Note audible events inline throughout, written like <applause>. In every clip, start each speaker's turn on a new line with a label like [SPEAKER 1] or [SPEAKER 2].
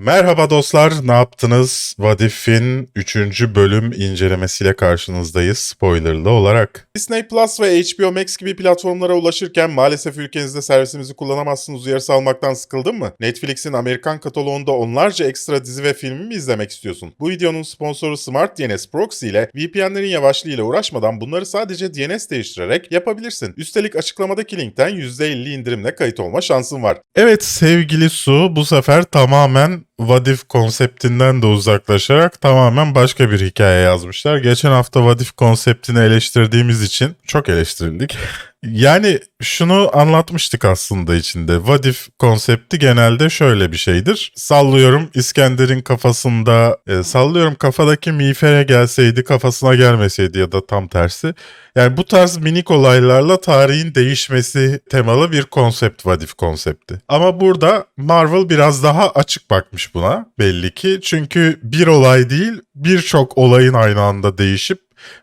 [SPEAKER 1] Merhaba dostlar, ne yaptınız? Vadif'in 3. bölüm incelemesiyle karşınızdayız spoilerlı olarak. Disney Plus ve HBO Max gibi platformlara ulaşırken maalesef ülkenizde servisimizi kullanamazsınız uyarısı almaktan sıkıldın mı? Netflix'in Amerikan kataloğunda onlarca ekstra dizi ve filmi mi izlemek istiyorsun? Bu videonun sponsoru Smart DNS Proxy ile VPN'lerin yavaşlığı ile uğraşmadan bunları sadece DNS değiştirerek yapabilirsin. Üstelik açıklamadaki linkten %50 indirimle kayıt olma şansın var. Evet sevgili Su bu sefer tamamen Vadif konseptinden de uzaklaşarak tamamen başka bir hikaye yazmışlar. Geçen hafta Vadif konseptini eleştirdiğimiz için çok eleştirildik. Yani şunu anlatmıştık aslında içinde. Vadif konsepti genelde şöyle bir şeydir. Sallıyorum İskender'in kafasında, e, sallıyorum kafadaki miğfere gelseydi kafasına gelmeseydi ya da tam tersi. Yani bu tarz minik olaylarla tarihin değişmesi temalı bir konsept Vadif konsepti. Ama burada Marvel biraz daha açık bakmış buna belli ki. Çünkü bir olay değil birçok olayın aynı anda değişip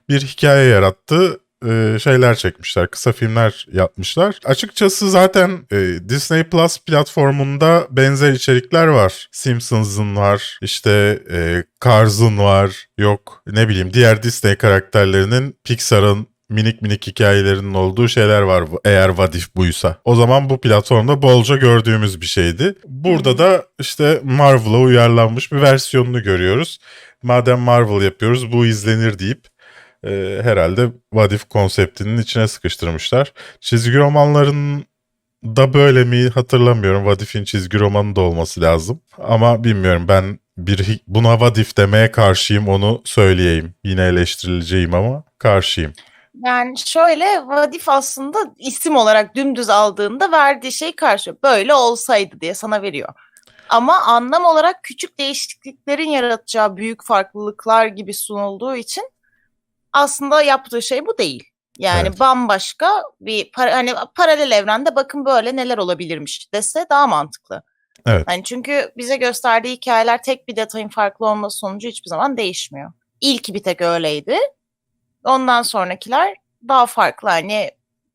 [SPEAKER 1] bir hikaye yarattığı e, şeyler çekmişler. Kısa filmler yapmışlar. Açıkçası zaten e, Disney Plus platformunda benzer içerikler var. Simpsons'ın var, işte e, Cars'ın var, yok ne bileyim diğer Disney karakterlerinin Pixar'ın minik minik hikayelerinin olduğu şeyler var eğer Vadif buysa. O zaman bu platformda bolca gördüğümüz bir şeydi. Burada da işte Marvel'a uyarlanmış bir versiyonunu görüyoruz. Madem Marvel yapıyoruz bu izlenir deyip e, herhalde Vadif konseptinin içine sıkıştırmışlar. Çizgi romanların da böyle mi hatırlamıyorum. Vadif'in çizgi romanı da olması lazım. Ama bilmiyorum ben bir buna Vadif demeye karşıyım onu söyleyeyim. Yine eleştirileceğim ama karşıyım.
[SPEAKER 2] Yani şöyle Vadif aslında isim olarak dümdüz aldığında verdiği şey karşı böyle olsaydı diye sana veriyor. Ama anlam olarak küçük değişikliklerin yaratacağı büyük farklılıklar gibi sunulduğu için aslında yaptığı şey bu değil. Yani
[SPEAKER 1] Evet.
[SPEAKER 2] bambaşka bir para, hani paralel evrende bakın böyle neler olabilirmiş dese daha mantıklı.
[SPEAKER 1] Evet.
[SPEAKER 2] Hani çünkü bize gösterdiği hikayeler tek bir detayın farklı olması sonucu hiçbir zaman değişmiyor. İlki bir tek öyleydi. Ondan sonrakiler daha farklı hani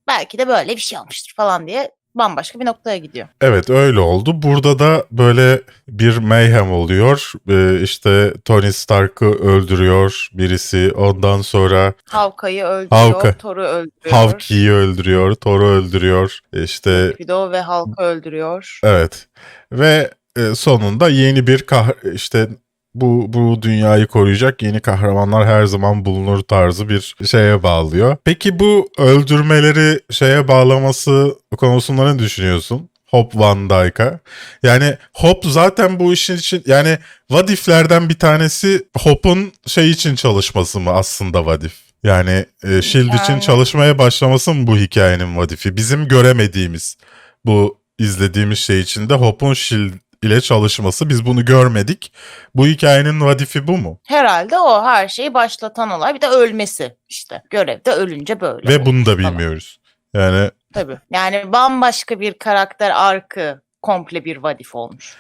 [SPEAKER 2] belki de böyle bir şey olmuştur falan diye bambaşka bir noktaya gidiyor.
[SPEAKER 1] Evet öyle oldu. Burada da böyle bir mayhem oluyor. Ee, işte Tony Stark'ı öldürüyor birisi. Ondan sonra
[SPEAKER 2] Havka'yı öldürüyor,
[SPEAKER 1] Havka.
[SPEAKER 2] Thor'u öldürüyor.
[SPEAKER 1] Hawkeye'yi öldürüyor, Thor'u öldürüyor. İşte
[SPEAKER 2] Widow ve Hulk'ı öldürüyor.
[SPEAKER 1] evet. Ve e, sonunda yeni bir kah işte bu bu dünyayı koruyacak yeni kahramanlar her zaman bulunur tarzı bir şeye bağlıyor. Peki bu öldürmeleri şeye bağlaması konusunda ne düşünüyorsun? Hop Van Dyke'a. Yani Hop zaten bu işin için yani Vadif'lerden bir tanesi Hop'un şey için çalışması mı aslında Vadif? Yani e, Shield için
[SPEAKER 2] Yani-
[SPEAKER 1] çalışmaya başlaması mı bu hikayenin Vadif'i? Bizim göremediğimiz bu izlediğimiz şey içinde Hop'un Shield ile çalışması biz bunu görmedik. Bu hikayenin Vadif'i bu mu?
[SPEAKER 2] Herhalde o her şeyi başlatan olay. Bir de ölmesi işte. Görevde ölünce böyle.
[SPEAKER 1] Ve bunu da bilmiyoruz. Yani
[SPEAKER 2] Tabii. Yani bambaşka bir karakter arkı komple bir vadif olmuş.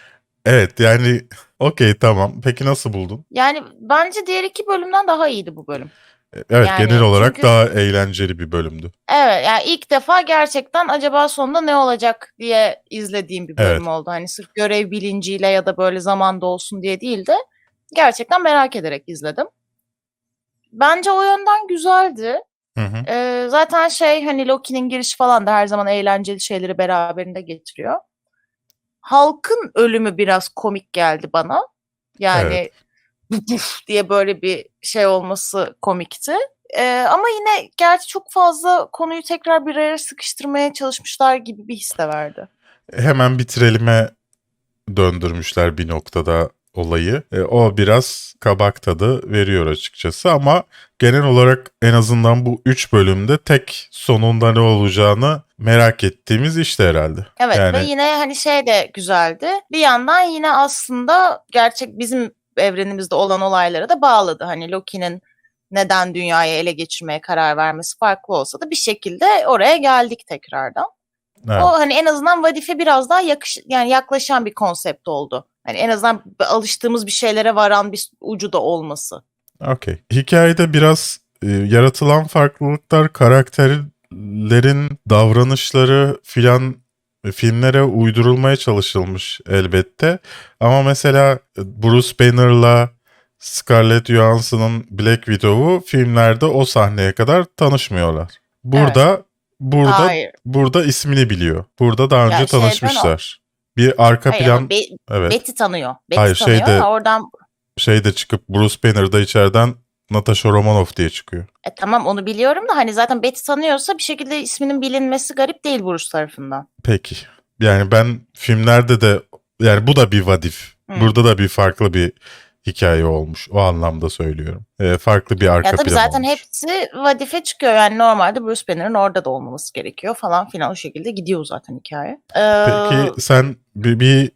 [SPEAKER 1] evet yani okey tamam. Peki nasıl buldun?
[SPEAKER 2] Yani bence diğer iki bölümden daha iyiydi bu bölüm.
[SPEAKER 1] Evet
[SPEAKER 2] Yani
[SPEAKER 1] genel olarak
[SPEAKER 2] çünkü-
[SPEAKER 1] daha eğlenceli bir bölümdü.
[SPEAKER 2] Evet yani ilk defa gerçekten acaba sonunda ne olacak diye izlediğim bir bölüm oldu. Hani sırf görev bilinciyle ya da böyle zamanda olsun diye değil de gerçekten merak ederek izledim. Bence o yönden güzeldi.
[SPEAKER 1] Hı hı.
[SPEAKER 2] Ee, zaten şey hani Loki'nin girişi falan da her zaman eğlenceli şeyleri beraberinde getiriyor. Halkın ölümü biraz komik geldi bana. Yani "Buf" diye böyle bir şey olması komikti. Ee, ama yine gerçi çok fazla konuyu tekrar bir araya sıkıştırmaya çalışmışlar gibi bir his de verdi.
[SPEAKER 1] Hemen bitirelime döndürmüşler bir noktada olayı. E, o biraz kabak tadı veriyor açıkçası ama genel olarak en azından bu 3 bölümde tek sonunda ne olacağını merak ettiğimiz işte herhalde.
[SPEAKER 2] Evet
[SPEAKER 1] Yani-
[SPEAKER 2] ve yine hani şey de güzeldi. Bir yandan yine aslında gerçek bizim evrenimizde olan olaylara da bağladı. Hani Loki'nin neden dünyayı ele geçirmeye karar vermesi farklı olsa da bir şekilde oraya geldik tekrardan.
[SPEAKER 1] Evet.
[SPEAKER 2] O hani en azından Vadif'e biraz daha yakış yani yaklaşan bir konsept oldu. Hani en azından alıştığımız bir şeylere varan bir ucu da olması.
[SPEAKER 1] Okey. Hikayede biraz e, yaratılan farklılıklar, karakterlerin davranışları filan filmlere uydurulmaya çalışılmış elbette. Ama mesela Bruce Banner'la Scarlett Johansson'ın Black Widow'u filmlerde o sahneye kadar tanışmıyorlar. Burada burada
[SPEAKER 2] Hayır.
[SPEAKER 1] burada ismini biliyor. Burada daha önce
[SPEAKER 2] Ya
[SPEAKER 1] tanışmışlar. Bir arka
[SPEAKER 2] Hayır
[SPEAKER 1] plan
[SPEAKER 2] Be-
[SPEAKER 1] evet
[SPEAKER 2] Betty tanıyor. Betty
[SPEAKER 1] Hayır,
[SPEAKER 2] tanıyor
[SPEAKER 1] şeyde-
[SPEAKER 2] oradan
[SPEAKER 1] şey de çıkıp Bruce Banner da içeriden Natasha Romanoff diye çıkıyor.
[SPEAKER 2] e, tamam onu biliyorum da hani zaten Betty tanıyorsa bir şekilde isminin bilinmesi garip değil Bruce tarafından.
[SPEAKER 1] Peki. Yani ben filmlerde de yani bu da bir vadif.
[SPEAKER 2] Hı.
[SPEAKER 1] Burada da bir farklı bir hikaye olmuş. O anlamda söylüyorum. Ee, farklı bir arka
[SPEAKER 2] Ya tabii
[SPEAKER 1] plan
[SPEAKER 2] zaten
[SPEAKER 1] olmuş.
[SPEAKER 2] hepsi vadife çıkıyor. Yani normalde Bruce Banner'ın orada da olmaması gerekiyor falan filan o şekilde gidiyor zaten hikaye. Ee,
[SPEAKER 1] Peki sen bir, bir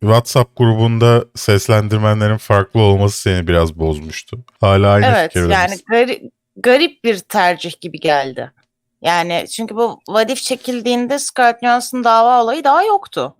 [SPEAKER 1] WhatsApp grubunda seslendirmenlerin farklı olması seni biraz bozmuştu. Hala aynı
[SPEAKER 2] evet
[SPEAKER 1] fikirde
[SPEAKER 2] yani garip, garip bir tercih gibi geldi. Yani çünkü bu vadif çekildiğinde Scarlett Johansson dava olayı daha yoktu.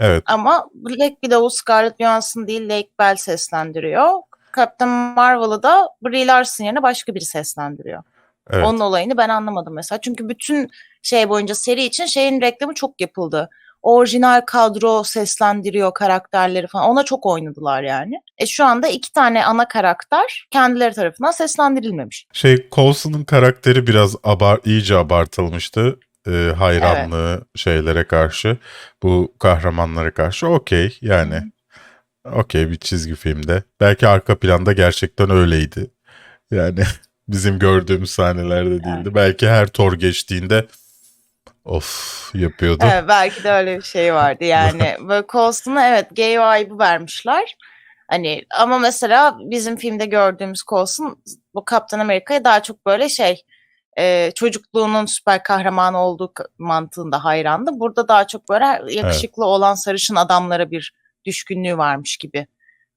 [SPEAKER 1] Evet.
[SPEAKER 2] Ama Black Widow'u Scarlett Johansson değil Lake Bell seslendiriyor. Captain Marvel'ı da Brie Larson yerine başka biri seslendiriyor.
[SPEAKER 1] Evet.
[SPEAKER 2] Onun olayını ben anlamadım mesela. Çünkü bütün şey boyunca seri için şeyin reklamı çok yapıldı. Orijinal kadro seslendiriyor karakterleri falan. Ona çok oynadılar yani. E şu anda iki tane ana karakter kendileri tarafından seslendirilmemiş.
[SPEAKER 1] Şey Coulson'un karakteri biraz abar iyice abartılmıştı. Ee, hayranlığı şeylere karşı, bu kahramanlara karşı okey yani. Okey bir çizgi filmde. Belki arka planda gerçekten öyleydi. Yani <laughs> bizim gördüğümüz sahnelerde değildi. Belki her Thor geçtiğinde of yapıyordu.
[SPEAKER 2] Evet, belki de öyle bir şey vardı yani. <laughs> Böyle Coulson'a evet gay vibe'ı vermişler. Hani ama mesela bizim filmde gördüğümüz Coulson bu Captain America'ya daha çok böyle şey e, çocukluğunun süper kahramanı olduğu mantığında hayrandı. Burada daha çok böyle yakışıklı olan sarışın adamlara bir düşkünlüğü varmış gibi.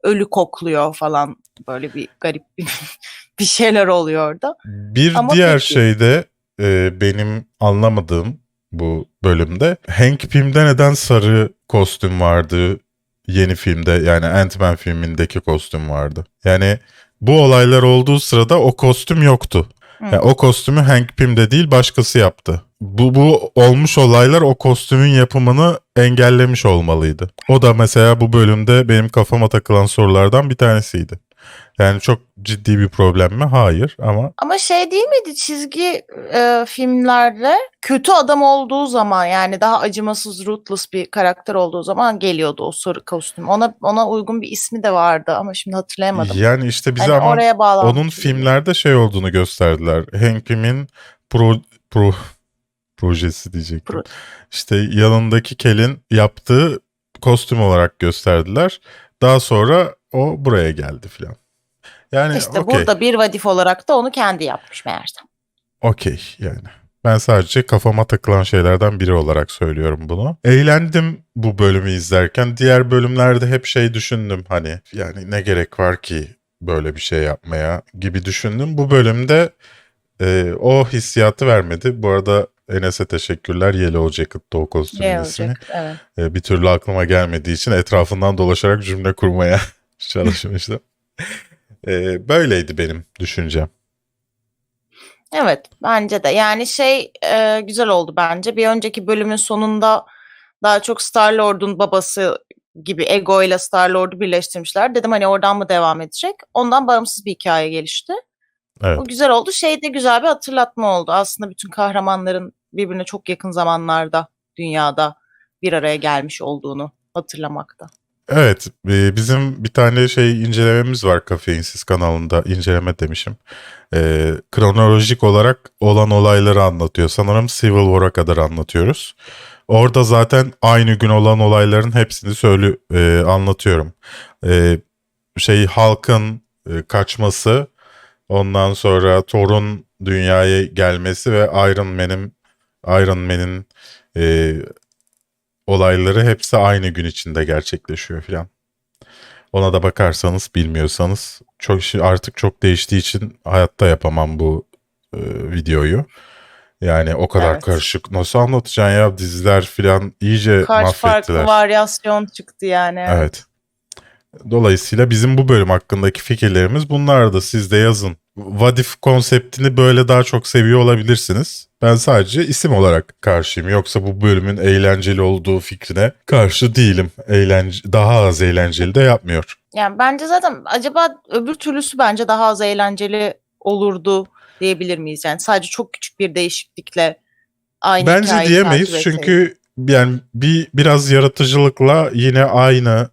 [SPEAKER 2] Ölü kokluyor falan böyle bir garip bir, <laughs> bir şeyler oluyor orada.
[SPEAKER 1] Bir
[SPEAKER 2] Ama
[SPEAKER 1] diğer
[SPEAKER 2] peki.
[SPEAKER 1] şey de e, benim anlamadığım bu bölümde Hank Pym'de neden sarı kostüm vardı yeni filmde yani Ant-Man filmindeki kostüm vardı. Yani bu olaylar olduğu sırada o kostüm yoktu. Yani o kostümü Hank Pym'de değil başkası yaptı. Bu, bu olmuş olaylar o kostümün yapımını engellemiş olmalıydı. O da mesela bu bölümde benim kafama takılan sorulardan bir tanesiydi. Yani çok ciddi bir problem mi? Hayır ama
[SPEAKER 2] Ama şey değil miydi çizgi e, filmlerde kötü adam olduğu zaman yani daha acımasız ruthless bir karakter olduğu zaman geliyordu o sarı kostüm. Ona ona uygun bir ismi de vardı ama şimdi hatırlayamadım.
[SPEAKER 1] yani işte bize
[SPEAKER 2] Hani
[SPEAKER 1] ama
[SPEAKER 2] oraya bağlanmış.
[SPEAKER 1] onun filmlerde şey olduğunu gösterdiler. Hank Pym'in pro, pro, <laughs> projesi diyecektim.
[SPEAKER 2] Pro-
[SPEAKER 1] İşte yanındaki Kel'in yaptığı kostüm olarak gösterdiler. Daha sonra o buraya geldi filan. Yani
[SPEAKER 2] İşte
[SPEAKER 1] okey.
[SPEAKER 2] burada bir vadif olarak da onu kendi yapmış meğersem.
[SPEAKER 1] Okey yani. Ben sadece kafama takılan şeylerden biri olarak söylüyorum bunu. Eğlendim bu bölümü izlerken. Diğer bölümlerde hep şey düşündüm hani yani ne gerek var ki böyle bir şey yapmaya gibi düşündüm. Bu bölümde e, o hissiyatı vermedi. Bu arada Enes'e teşekkürler. Yellow Jacket'ta o kostümün ismi.
[SPEAKER 2] olacak? Evet.
[SPEAKER 1] E, bir türlü aklıma gelmediği için etrafından dolaşarak cümle kurmaya <laughs> çalışmıştım. E, böyleydi benim düşüncem.
[SPEAKER 2] Evet bence de yani şey e, güzel oldu bence. Bir önceki bölümün sonunda daha çok Star-Lord'un babası gibi Ego ile Star-Lord'u birleştirmişler. Dedim hani oradan mı devam edecek? Ondan bağımsız bir hikaye gelişti.
[SPEAKER 1] Evet.
[SPEAKER 2] O güzel oldu. Şey de güzel bir hatırlatma oldu. Aslında bütün kahramanların birbirine çok yakın zamanlarda dünyada bir araya gelmiş olduğunu hatırlamakta.
[SPEAKER 1] Evet, e, bizim bir tane şey incelememiz var Kafeinsiz kanalında. inceleme demişim. E, kronolojik olarak olan olayları anlatıyor. Sanırım Civil War'a kadar anlatıyoruz. Orada zaten aynı gün olan olayların hepsini söyle e, anlatıyorum. E, şey halkın e, kaçması, ondan sonra Thor'un dünyaya gelmesi ve Iron Man'in Iron Man'in e, olayları hepsi aynı gün içinde gerçekleşiyor filan. Ona da bakarsanız bilmiyorsanız çok artık çok değiştiği için hayatta yapamam bu e, videoyu. Yani o kadar
[SPEAKER 2] Evet.
[SPEAKER 1] karışık. Nasıl anlatacaksın ya diziler filan iyice
[SPEAKER 2] Kaç farklı
[SPEAKER 1] mahvettiler.
[SPEAKER 2] varyasyon çıktı yani.
[SPEAKER 1] Evet. Dolayısıyla bizim bu bölüm hakkındaki fikirlerimiz bunlardı. Siz de yazın. Vadif konseptini böyle daha çok seviyor olabilirsiniz. Ben sadece isim olarak karşıyım. Yoksa bu bölümün eğlenceli olduğu fikrine karşı değilim. Eğlence, daha az eğlenceli de yapmıyor.
[SPEAKER 2] Yani bence zaten acaba öbür türlüsü bence daha az eğlenceli olurdu diyebilir miyiz? Yani sadece çok küçük bir değişiklikle aynı
[SPEAKER 1] Bence diyemeyiz çünkü yani bir biraz yaratıcılıkla yine aynı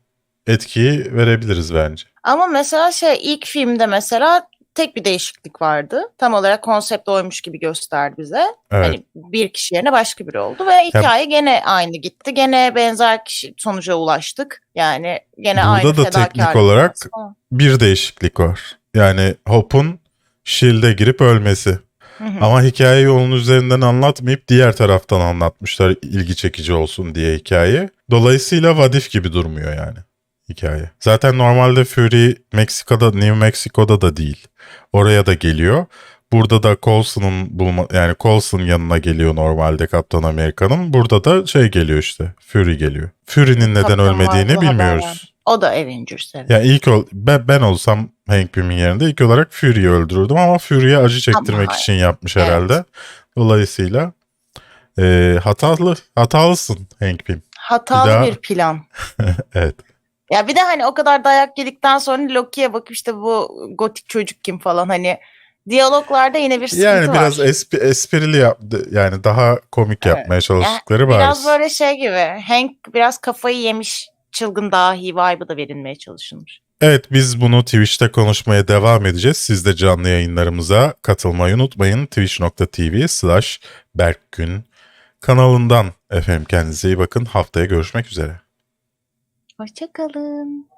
[SPEAKER 1] etkiyi verebiliriz bence.
[SPEAKER 2] Ama mesela şey ilk filmde mesela tek bir değişiklik vardı. Tam olarak konsept oymuş gibi gösterdi bize.
[SPEAKER 1] Evet.
[SPEAKER 2] Hani bir kişi yerine başka biri oldu ve hikaye gene aynı gitti. Gene benzer kişi sonuca ulaştık. Yani gene
[SPEAKER 1] Burada
[SPEAKER 2] aynı
[SPEAKER 1] da teknik olarak
[SPEAKER 2] falan.
[SPEAKER 1] Bir değişiklik var. Yani Hope'un Shield'e girip ölmesi.
[SPEAKER 2] Hı hı.
[SPEAKER 1] Ama hikayeyi onun üzerinden anlatmayıp diğer taraftan anlatmışlar ilgi çekici olsun diye hikaye. Dolayısıyla vadif gibi durmuyor yani hikaye. Zaten normalde Fury Meksika'da, New Mexico'da da değil. Oraya da geliyor. Burada da Coulson'un bulma yani Coulson yanına geliyor normalde Kaptan Amerika'nın. Burada da şey geliyor işte. Fury geliyor. Fury'nin neden
[SPEAKER 2] Kaptan
[SPEAKER 1] ölmediğini
[SPEAKER 2] haber
[SPEAKER 1] bilmiyoruz.
[SPEAKER 2] verdi. O da Avengers evet.
[SPEAKER 1] Ya ilk ol, ben, ben olsam Hank Pym'in yerinde ilk olarak Fury'yi öldürürdüm ama Fury'ye acı çektirmek
[SPEAKER 2] Ama-
[SPEAKER 1] için yapmış
[SPEAKER 2] Evet.
[SPEAKER 1] herhalde. Dolayısıyla e, hatalı hatalısın Hank Pym.
[SPEAKER 2] Hatalı
[SPEAKER 1] Bir daha-
[SPEAKER 2] bir plan. <laughs>
[SPEAKER 1] Evet.
[SPEAKER 2] Ya bir de hani o kadar dayak yedikten sonra Loki'ye bakıp işte bu gotik çocuk kim falan hani diyaloglarda yine bir sıkıntı
[SPEAKER 1] Yani
[SPEAKER 2] var.
[SPEAKER 1] biraz espi, esprili yaptı. Yani daha komik
[SPEAKER 2] Evet.
[SPEAKER 1] yapmaya çalıştıkları
[SPEAKER 2] Ya,
[SPEAKER 1] bariz.
[SPEAKER 2] Biraz böyle şey gibi Hank biraz kafayı yemiş çılgın dahi vibe'ı da verilmeye çalışılmış.
[SPEAKER 1] Evet biz bunu Twitch'te konuşmaya devam edeceğiz. Siz de canlı yayınlarımıza katılmayı unutmayın. Twitch.tv slash Berkgün kanalından. Efendim kendinize iyi bakın. Haftaya görüşmek üzere.
[SPEAKER 2] Hoşçakalın.